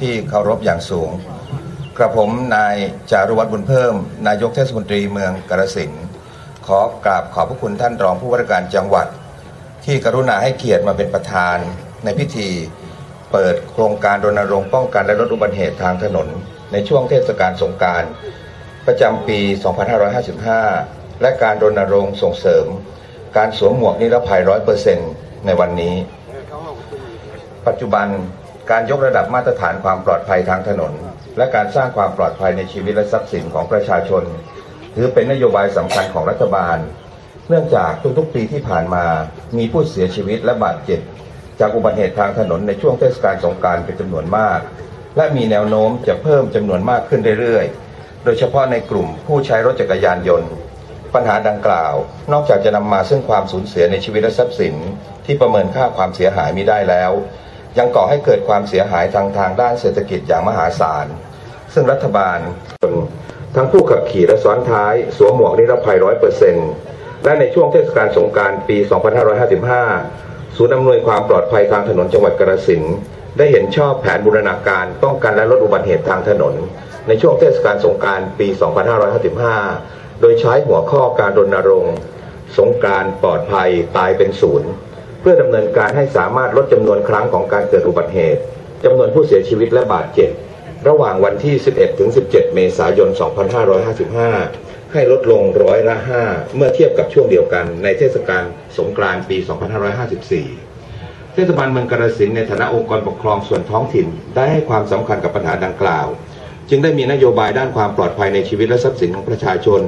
ที่เคารพอย่างสูง กระผมนายจารุวัฒน์บุญเพิ่ม นายกเทศมนตรีเมืองกาฬสินขอกราบขอบพระคุณท่านรองผู้ว่าราชการจังหวัด ที่กรุณาให้เกียรติมาเป็นประธาน ในพิธีเปิดโครงการรณรงค์ป้องกันและลดอุบัติเหตุทางถนน ในช่วงเทศกาลสงกรารประจำปี 2555 และการรณรงค์ส่งเสริม การสวมหมวกนิรภัย100%ในวันนี้ ปัจจุบัน การยกระดับมาตรฐานความปลอดภัยทางถนน และการสร้างความปลอดภัยในชีวิตและทรัพย์สินของประชาชน ถือเป็นนโยบายสำคัญของรัฐบาล เนื่องจากทุกๆปีที่ผ่านมามีผู้เสียชีวิตและบาดเจ็บ จากอุบัติเหตุทางถนนในช่วงเทศกาลสงกรารเป็นจำนวนมาก และมีแนวโน้มจะเพิ่มจำนวนมากขึ้นเรื่อยๆ โดยเฉพาะในกลุ่มผู้ใช้รถจักรยานยนต์ ปัญหาดังกล่าว นอกจากจะนำมาซึ่งความสูญเสียในชีวิตและทรัพย์สิน ที่ประเมินค่าความเสียหายไม่ได้แล้ว ยังก่อให้เกิดความเสียหายทางทางด้านเศรษฐกิจอย่างมหาศาล ซึ่งรัฐบาลทั้งผู้ขับขี่และซ้อนท้ายสวมหมวกนิรภัยร้อยเปอร์เซ็นต์และในช่วงเทศกาลสงการปี 2555 ศูนย์อำนวยความปลอดภัยทางถนนจังหวัดกาฬสินได้เห็นชอบแผนบูรณาการป้องกันและลดอุบัติเหตุทางถนน ในช่วงเทศกาลสงการปี 2555 โดยใช้หัวข้อการรณรงค์ สงการปลอดภัยตายเป็นศูนย์ พื่อดำเนินการให้สามารถลดจำนวนครั้งของการเกิดอุบัติเหตุจำนวนผู้เสียชีวิตและบาดเจ็บ ระหว่างวันที่ 11 ถึง 17 เมษายน 2555 ให้ลดลงร้อยละ 5 เมื่อเทียบกับช่วงเดียวกันในเทศกาลสงกรานต์ปี 2554 เทศบาลเมืองกาฬสินในฐานะองค์กรปกครองส่วนท้องถิ่น ได้ให้ความสำคัญกับปัญหาดังกล่าว จึงได้มีนโยบายด้านความปลอดภัยในชีวิตและทรัพย์สินของประชาชน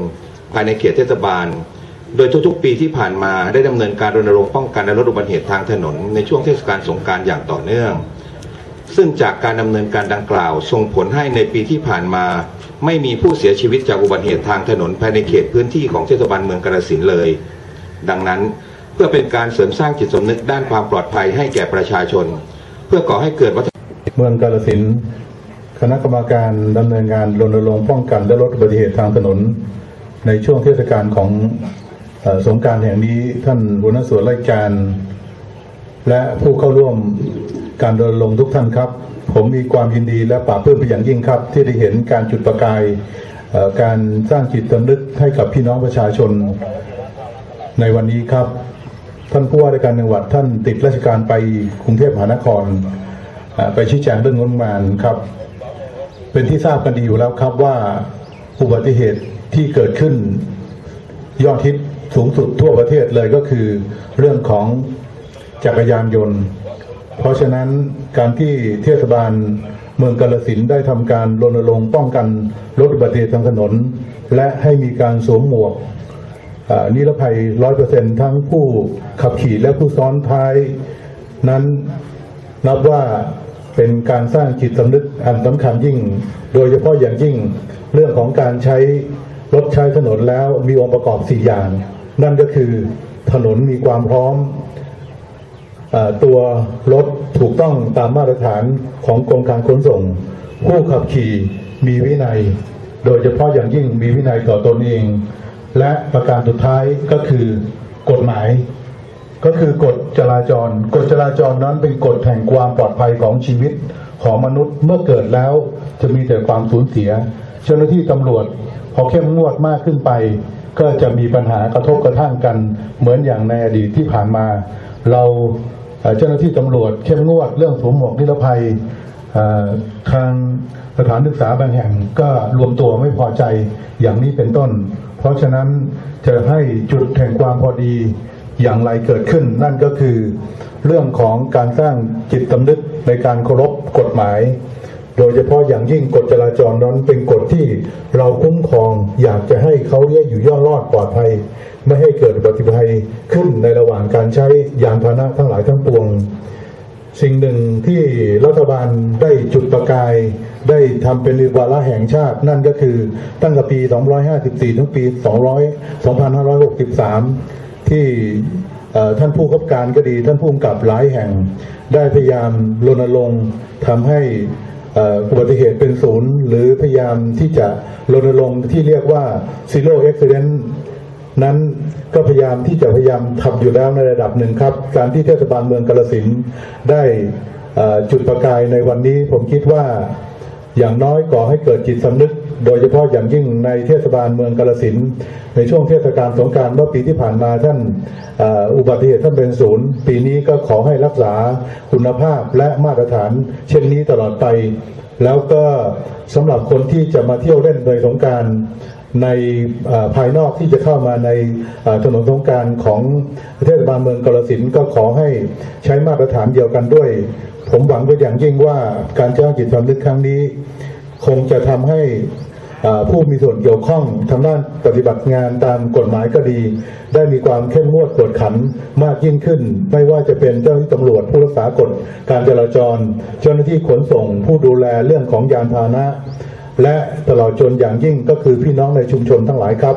ภายในเขตเทศบาล โดยทุกๆ ปีที่ผ่านมาได้ดำเนินการรณรงค์ป้องกันและลดอุบัติเหตุทางถนนในช่วงเทศกาลสงการอย่างต่อเนื่อง ซึ่งจากการดำเนินการดังกล่าว ส่งผลให้ในปีที่ผ่านมา ไม่มีผู้เสียชีวิตจากอุบัติเหตุทางถนนภายในเขตพื้นที่ของเทศบาลเมืองกาฬสินเลย ดังนั้นเพื่อเป็นการเสริมสร้างจิตสำนึกด้านความปลอดภัยให้แก่ประชาชน เพื่อก่อให้เกิดวัฒนเมืองกาลสินคณะกรรมการดำเนินงานรณรงค์ป้องกันและลดอุบัติเหตุทางถนน ในช่วงเทศกาลของ สงการแห่งนี้ท่านหัวหน้าส่วนราชการ และผู้เข้าร่วมการรณรงค์ทุกท่านครับ ผมมีความยินดีและปลาบปลื้มเป็นอย่างยิ่งครับ ที่ได้เห็นการจุดประกายการสร้างจิตสำนึกให้กับพี่น้องประชาชนในวันนี้ครับ ท่านผู้ว่าราชการจังหวัดท่านติดราชการไปกรุงเทพมหานคร ไปชี้แจงเรื่องงบประมาณครับ เป็นที่ทราบกันดีอยู่แล้วครับว่าอุบัติเหตุที่เกิดขึ้นยอดฮิต สูงสุดทั่วประเทศเลยก็คือเรื่องของจักรยานยนต์ เพราะฉะนั้นการที่เทศบาลเมืองกาลสินได้ทำการรณรงค์ป้องกันลดอุบัติเหตุทางถนน และให้มีการสวมหมวกอนิรภัยร้อยเปอร์เซ็นทั้งผู้ขับขี่และผู้ซ้อนท้าย นั้นนับว่าเป็นการสร้างจิตสำนึกอันสำคัญยิ่ง โดยเฉพาะอย่างยิ่งเรื่องของการใช้ รถใช้ถนนแล้วมีองค์ประกอบสี่อย่าง นั่นก็คือถนนมีความพร้อมอตัวรถถูกต้องตามมาตรฐานของกรมการขนส่ง ผู้ขับขี่มีวินัย โดยเฉพาะอย่างยิ่งมีวินัยต่อตนเอง และประการสุดท้ายก็คือกฎหมาย ก็คือกฎจราจร กฎจราจรนั้นเป็นกฎแห่งความปลอดภัยของชีวิตของมนุษย์เมื่อเกิดแล้วจะมีแต่ความสูญเสีย เจ้าหน้าที่ตำรวจ พอเข้มงวดมากขึ้นไป ก็จะมีปัญหากระทบกระทั่งกันเหมือนอย่างในอดีตที่ผ่านมา เราเจ้าหน้าที่ตำรวจเข้มงวดเรื่องสวมหมวกนิรภัยทางสถานศึกษาบางแห่งก็รวมตัวไม่พอใจอย่างนี้เป็นต้น เพราะฉะนั้นจะให้จุดแห่งความพอดีอย่างไรเกิดขึ้น นั่นก็คือเรื่องของการสร้างจิตสำนึกในการเคารพกฎหมาย โดยเฉพาะอย่างยิ่งกฎจราจรนั้นเป็นกฎที่เราคุ้มครองอยากจะให้เขาเรียอยู่ย่อรอดปลอดภัย ไม่ให้เกิดอุบัติภัยขึ้นในระหว่างการใช้ยานพาหนะทั้งหลายทั้งปวง สิ่งหนึ่งที่รัฐบาลได้จุดประกาย ได้ทำเป็นวาระแห่งชาติ นั่นก็คือตั้งแต่ปี 254 ถึงปี 200 2563 ที่ท่านผู้ขับการก็ดี ท่านผู้กำกับหลายแห่ง ได้พยายามรณรงค์ทำให้ อุบัติเหตุเป็นศูนย์ หรือพยายามที่จะรณรงค์ที่เรียกว่า zero accident นั้นก็พยายามที่จะพยายามทำอยู่แล้วในระดับหนึ่งครับ การที่เทศบาลเมืองกาลสินได้จุดประกายในวันนี้ ผมคิดว่าอย่างน้อยก่อให้เกิดจิตสำนึก โดยเฉพาะอย่างยิ่งในเทศบาลเมืองกาลสินในช่วงเทศกาลสงการเมื่อปีที่ผ่านมาท่านอ,อุบัติเหตุท่านเป็นศูนย์ปีนี้ก็ขอให้รักษาคุณภาพและมาตรฐาน เช่นนี้ตลอดไป แล้วก็สำหรับคนที่จะมาเที่ยวเล่นในสงการในภายนอกที่จะเข้ามาในถนนสงการของเทศบาลเมืองกาฬสินก็ขอให้ใช้มาตรฐานเดียวกันด้วย ผมหวังเป็นอย่างยิ่งว่าการจ้างจิตสำนึกครั้งนี้ คงจะทำให้ผู้มีส่วนเกี่ยวข้องทางด้านปฏิบัติงานตามกฎหมายก็ดี ได้มีความเข้มงวดกวดขันมากยิ่งขึ้น ไม่ว่าจะเป็นเจ้าหน้าที่ตำรวจผู้รักษากฎการจราจร เจ้าหน้าที่ขนส่งผู้ดูแลเรื่องของยานพาหนะ และตลอดจนอย่างยิ่งก็คือพี่น้องในชุมชนทั้งหลายครับ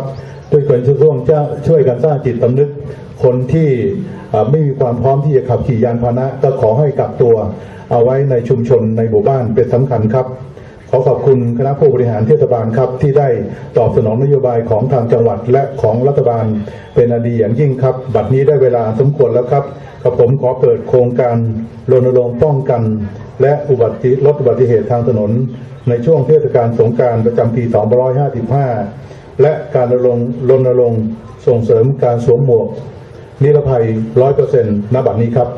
ด้วยกันช่วยจะช่วยกันสร้างจิตสำนึกคนที่ไม่มีความพร้อมที่จะขับขี่ยานพาหนะ ก็ขอให้กักตัว เอาไว้ในชุมชนในหมู่บ้านเป็นสำคัญครับ ขอขอบคุณคณะผู้บริหารเทศบาลครับที่ได้ตอบสนองนโยบายของทางจังหวัดและของรัฐบาลเป็นอดีอย่างยิ่งครับ บัดนี้ได้เวลาสมควรแล้วครับกับผมขอเปิดโครงการรณรงค์ป้องกัน และอุบัติลดอุบัติเหตุทางถนน ในช่วงเทศกาลสงการประจำปี 2555 และการรณรงค์รณรงค์ส่งเสริมการสวมหมวกนิรภัย 100%ณบัดนี้ครับ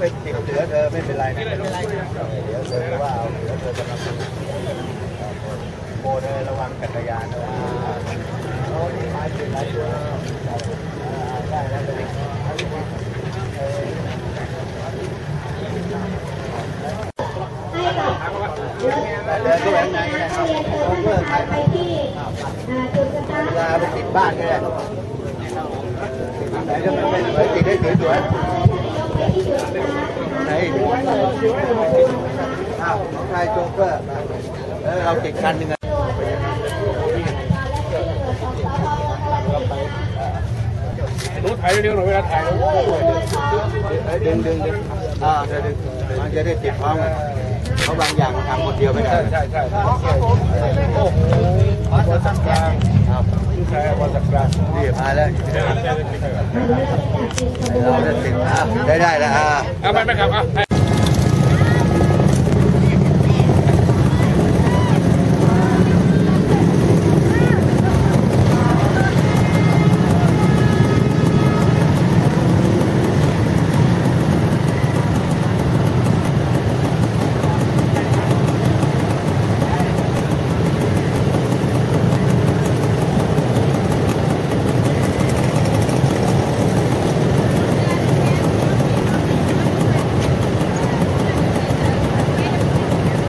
ไม่ติดเหลือเธอไม่ เป็นไรนะไม่เป็นไรเดี๋ยวเธอว่าเอาเดี๋ยวเธอจะมาโมเธอระวังจักรยานนะโอ้ยมาติดหลายตัวได้แล้วเลยให้กับรถเดินเข้าไปข้างในนันะกเรียนเชิญท่านประธานไปที่อ่าจุดสตาร์ทเวลาไปติดบ้านก็ได้ไหนจะไม่ไปติดได้สวยๆ ไหนอ้าวของไทยโจ๊กเกอร์เออเราติดคันยังไงรู้ถ่ายเร็วหน่อยเวลาถ่ายดึงดึงดึงอ่าจะได้จะได้ติดพร้อมกัน เพราะบางอย่างทำคนเดียวไม่ได้ ใช่ใช่ใช่โอ้โหวัดสักกลางลูกชายวัดสักกลางนี่มาแล้วเราจะติดได้ได้แล้วอะเอาไปไหมครับอะ